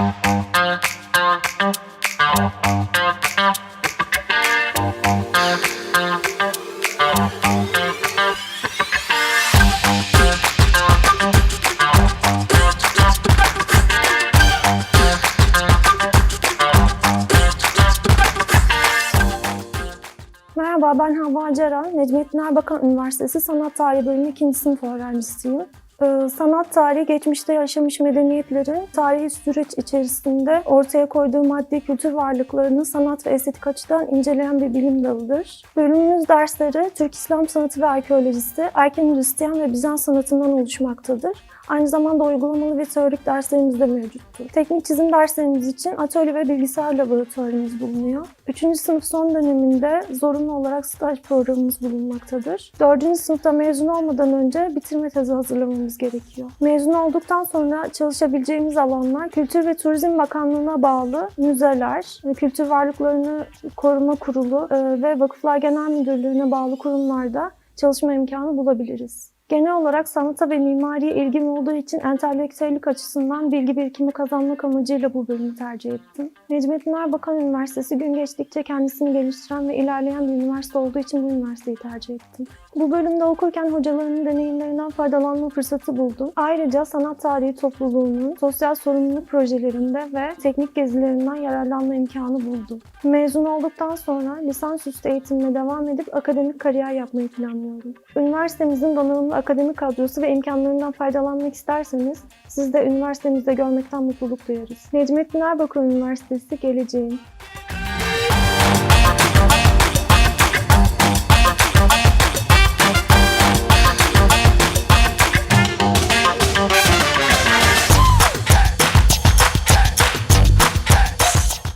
Merhaba, ben Havva Ceren. Necmettin Erbakan Üniversitesi Sanat Tarihi Bölümü 2. sınıf öğrencisiyim. Ee, Sanat tarihi, geçmişte yaşamış medeniyetlerin tarihi süreç içerisinde ortaya koyduğu maddi kültür varlıklarını sanat ve estetik açıdan inceleyen bir bilim dalıdır. Bölümümüz dersleri Türk İslam sanatı ve arkeolojisi, erken Hristiyan ve Bizans sanatından oluşmaktadır. Aynı zamanda uygulamalı ve teorik derslerimiz de mevcuttur. Teknik çizim derslerimiz için atölye ve bilgisayar laboratuvarımız bulunuyor. Üçüncü sınıf son döneminde zorunlu olarak staj programımız bulunmaktadır. Dördüncü sınıfta mezun olmadan önce bitirme tezi hazırlamamız gerekiyor. Mezun olduktan sonra çalışabileceğimiz alanlar Kültür ve Turizm Bakanlığı'na bağlı müzeler, kültür varlıklarını koruma kurulu e, ve Vakıflar Genel Müdürlüğü'ne bağlı kurumlarda çalışma imkanı bulabiliriz. Genel olarak sanata ve mimariye ilgim olduğu için entelektüellik açısından bilgi birikimi kazanmak amacıyla bu bölümü tercih ettim. Necmettin Erbakan Üniversitesi gün geçtikçe kendisini geliştiren ve ilerleyen bir üniversite olduğu için bu üniversiteyi tercih ettim. Bu bölümde okurken hocalarımın deneyimlerinden faydalanma fırsatı buldum. Ayrıca sanat tarihi topluluğunun sosyal sorumluluk projelerinde ve teknik gezilerinden yararlanma imkanı buldum. Mezun olduktan sonra lisansüstü eğitimime devam edip akademik kariyer yapmayı planlıyorum. Üniversitemizin donanımlı akademik kadrosu ve imkanlarından faydalanmak isterseniz siz de üniversitemizde görmekten mutluluk duyarız. Necmettin Erbakan Üniversitesi geleceğin.